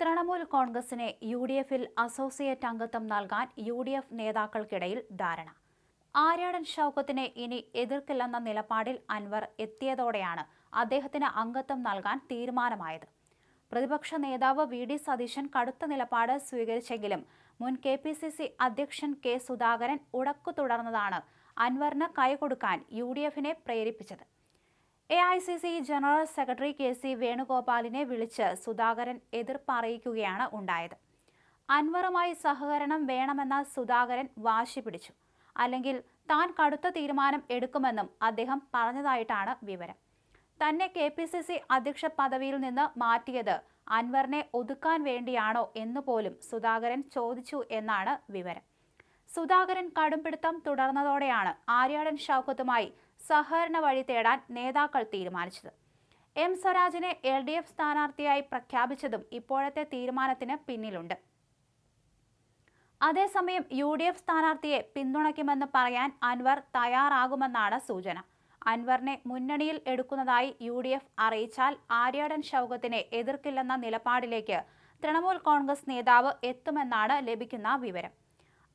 തൃണമൂൽ കോൺഗ്രസിനെ U D എഫിൽ associate അംഗത്വം നൽകാൻ യു ഡി എഫ് നേതാക്കൾക്കിടയിൽ ധാരണ. ആര്യാടൻ ഷൗക്കത്തിനെ ഇനി എതിർക്കില്ലെന്ന നിലപാടിൽ അൻവർ എത്തിയതോടെയാണ് അദ്ദേഹത്തിന് അംഗത്വം നൽകാൻ തീരുമാനമായത്. പ്രതിപക്ഷ നേതാവ് വി. ഡി. സതീശൻ കടുത്ത നിലപാട് സ്വീകരിച്ചെങ്കിലും മുൻ കെ. പി. സി. സി അധ്യക്ഷൻ കെ. സുധാകരൻ ഉടക്കു തുടർന്നതാണ് അൻവറിന് കൈകൊടുക്കാൻ യു ഡി എഫിനെ പ്രേരിപ്പിച്ചത്. A I C C general secretary K C വേണുഗോപാലിനെ വിളിച്ച് സുധാകരൻ എതിർപ്പ് അറിയിക്കുകയാണ് ഉണ്ടായത്. അൻവറുമായി സഹകരണം വേണമെന്ന സുധാകരൻ വാശി പിടിച്ചു. അല്ലെങ്കിൽ താൻ കടുത്ത തീരുമാനം എടുക്കുമെന്നും അദ്ദേഹം പറഞ്ഞതായിട്ടാണ് വിവരം. തന്നെ കെ പി സി സി അധ്യക്ഷ പദവിയിൽ നിന്ന് മാറ്റിയത് അൻവറിനെ ഒതുക്കാൻ വേണ്ടിയാണോ എന്ന് പോലും സുധാകരൻ ചോദിച്ചു എന്നാണ് വിവരം. സുധാകരൻ കടുംപിടുത്തം തുടർന്നതോടെയാണ് ആര്യാടൻ ഷൗക്കത്തുമായി സഹകരണ വഴി തേടാൻ നേതാക്കൾ തീരുമാനിച്ചത്. എം സ്വരാജിനെ എൽ ഡി എഫ് സ്ഥാനാർത്ഥിയായി പ്രഖ്യാപിച്ചതും ഇപ്പോഴത്തെ തീരുമാനത്തിന് പിന്നിലുണ്ട്. അതേസമയം യു ഡി എഫ് സ്ഥാനാർത്ഥിയെ പിന്തുണയ്ക്കുമെന്ന് പറയാൻ അൻവർ തയ്യാറാകുമെന്നാണ് സൂചന. അൻവറിനെ മുന്നണിയിൽ എടുക്കുന്നതായി യു ഡി എഫ് അറിയിച്ചാൽ ആര്യാടൻ ഷൗക്കത്തിനെ എതിർക്കില്ലെന്ന നിലപാടിലേക്ക് തൃണമൂൽ കോൺഗ്രസ് നേതാവ് എത്തുമെന്നാണ് ലഭിക്കുന്ന വിവരം.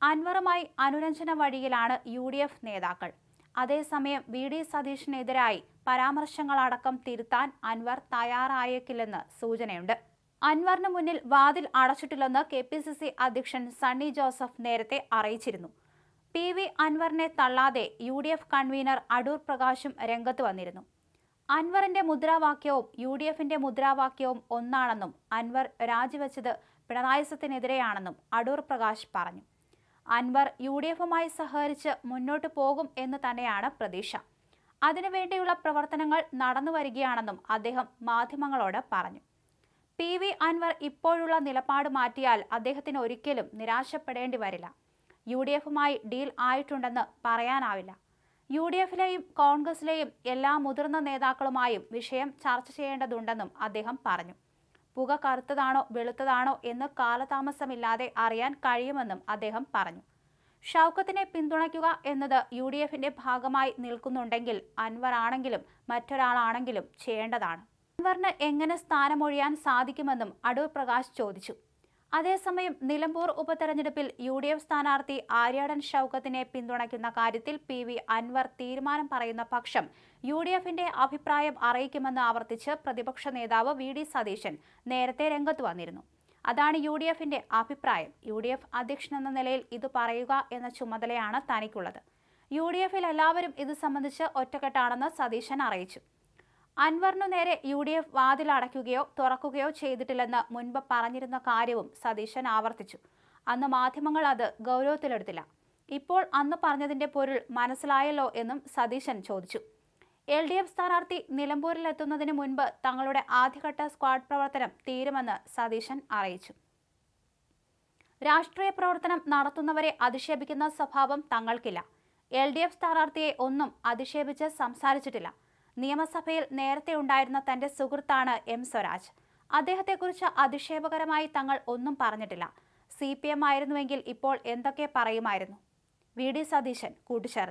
അൻവറുമായി അനുരഞ്ജന വഴിയിലാണ് യു നേതാക്കൾ. അതേസമയം വി ഡി സതീഷിനെതിരായി പരാമർശങ്ങളടക്കം തിരുത്താൻ അൻവർ തയ്യാറായേക്കില്ലെന്ന് സൂചനയുണ്ട്. അൻവറിന് മുന്നിൽ വാതിൽ അടച്ചിട്ടില്ലെന്ന് കെ പി സി സി അധ്യക്ഷൻ സണ്ണി ജോസഫ് നേരത്തെ അറിയിച്ചിരുന്നു. പി വി അൻവറിനെ തള്ളാതെ U D F convener Adoor പ്രകാശും രംഗത്ത് വന്നിരുന്നു. അൻവറിന്റെ മുദ്രാവാക്യവും യു ഡി എഫിന്റെ മുദ്രാവാക്യവും ഒന്നാണെന്നും അൻവർ രാജിവെച്ചത് പിണറായി സത്തിനെതിരെയാണെന്നും അടൂർ പ്രകാശ് പറഞ്ഞു. അൻവർ യു ഡി എഫുമായി സഹകരിച്ച് മുന്നോട്ട് പോകും എന്ന് തന്നെയാണ് പ്രതീക്ഷ. അതിനുവേണ്ടിയുള്ള പ്രവർത്തനങ്ങൾ നടന്നു വരികയാണെന്നും അദ്ദേഹം മാധ്യമങ്ങളോട് പറഞ്ഞു. പി. വി. അൻവർ ഇപ്പോഴുള്ള നിലപാട് മാറ്റിയാൽ അദ്ദേഹത്തിന് ഒരിക്കലും നിരാശപ്പെടേണ്ടി വരില്ല. യു ഡി എഫുമായി ഡീൽ ആയിട്ടുണ്ടെന്ന് പറയാനാവില്ല. യു ഡി എഫിലെയും കോൺഗ്രസിലെയും എല്ലാ മുതിർന്ന നേതാക്കളുമായും വിഷയം ചർച്ച ചെയ്യേണ്ടതുണ്ടെന്നും അദ്ദേഹം പറഞ്ഞു. പുക കറുത്തതാണോ വെളുത്തതാണോ എന്ന് കാലതാമസമില്ലാതെ അറിയാൻ കഴിയുമെന്നും അദ്ദേഹം പറഞ്ഞു. ഷൗക്കത്തിനെ പിന്തുണയ്ക്കുക എന്നത് യു ഡി എഫിന്റെ ഭാഗമായി നിൽക്കുന്നുണ്ടെങ്കിൽ അൻവർ ആണെങ്കിലും മറ്റൊരാളാണെങ്കിലും ചെയ്യേണ്ടതാണ്. അൻവറിന് എങ്ങനെ സ്ഥാനമൊഴിയാൻ സാധിക്കുമെന്നും അടൂർ പ്രകാശ് ചോദിച്ചു. അതേസമയം നിലമ്പൂർ ഉപതെരഞ്ഞെടുപ്പിൽ യു ഡി എഫ് സ്ഥാനാർത്ഥി ആര്യാടൻ ഷൗക്കത്തിനെ പിന്തുണയ്ക്കുന്ന കാര്യത്തിൽ പി വി അൻവർ തീരുമാനം പറയുന്ന പക്ഷം യു ഡി എഫിന്റെ അഭിപ്രായം അറിയിക്കുമെന്ന് ആവർത്തിച്ച് പ്രതിപക്ഷ നേതാവ് വി ഡി സതീശൻ നേരത്തെ രംഗത്ത് വന്നിരുന്നു. അതാണ് യു ഡി എഫിന്റെ അഭിപ്രായം. യു ഡി എഫ് അധ്യക്ഷൻ എന്ന നിലയിൽ ഇത് പറയുക എന്ന ചുമതലയാണ് തനിക്കുള്ളത്. യു ഡി എഫിൽ എല്ലാവരും ഇത് സംബന്ധിച്ച് ഒറ്റക്കെട്ടാണെന്ന് സതീശൻ അറിയിച്ചു. അൻവറിനു നേരെ യു ഡി എഫ് വാതിലടയ്ക്കുകയോ തുറക്കുകയോ ചെയ്തിട്ടില്ലെന്ന് മുൻപ് പറഞ്ഞിരുന്ന കാര്യവും സതീശൻ ആവർത്തിച്ചു. അന്ന് മാധ്യമങ്ങൾ അത് ഗൗരവത്തിലെടുത്തില്ല. ഇപ്പോൾ അന്ന് പറഞ്ഞതിന്റെ പൊരുൾ മനസ്സിലായല്ലോ എന്നും സതീശൻ ചോദിച്ചു. എൽ ഡി എഫ് സ്ഥാനാർത്ഥി നിലമ്പൂരിലെത്തുന്നതിന് മുൻപ് തങ്ങളുടെ ആദ്യഘട്ട സ്ക്വാഡ് പ്രവർത്തനം തീരുമെന്ന് സതീശൻ അറിയിച്ചു. രാഷ്ട്രീയ പ്രവർത്തനം നടത്തുന്നവരെ അധിക്ഷേപിക്കുന്ന സ്വഭാവം തങ്ങൾക്കില്ല. എൽ ഡി എഫ് സ്ഥാനാർത്ഥിയെ ഒന്നും അധിക്ഷേപിച്ച് സംസാരിച്ചിട്ടില്ല. നിയമസഭയിൽ നേരത്തെ ഉണ്ടായിരുന്ന തന്റെ സുഹൃത്താണ് എം സ്വരാജ്. അദ്ദേഹത്തെക്കുറിച്ച് അധിക്ഷേപകരമായി തങ്ങൾ ഒന്നും പറഞ്ഞിട്ടില്ല. സി പി എം ആയിരുന്നുവെങ്കിൽ ഇപ്പോൾ എന്തൊക്കെ പറയുമായിരുന്നു? വി ഡി സതീശൻ കൂട്ടിച്ചേർത്തു.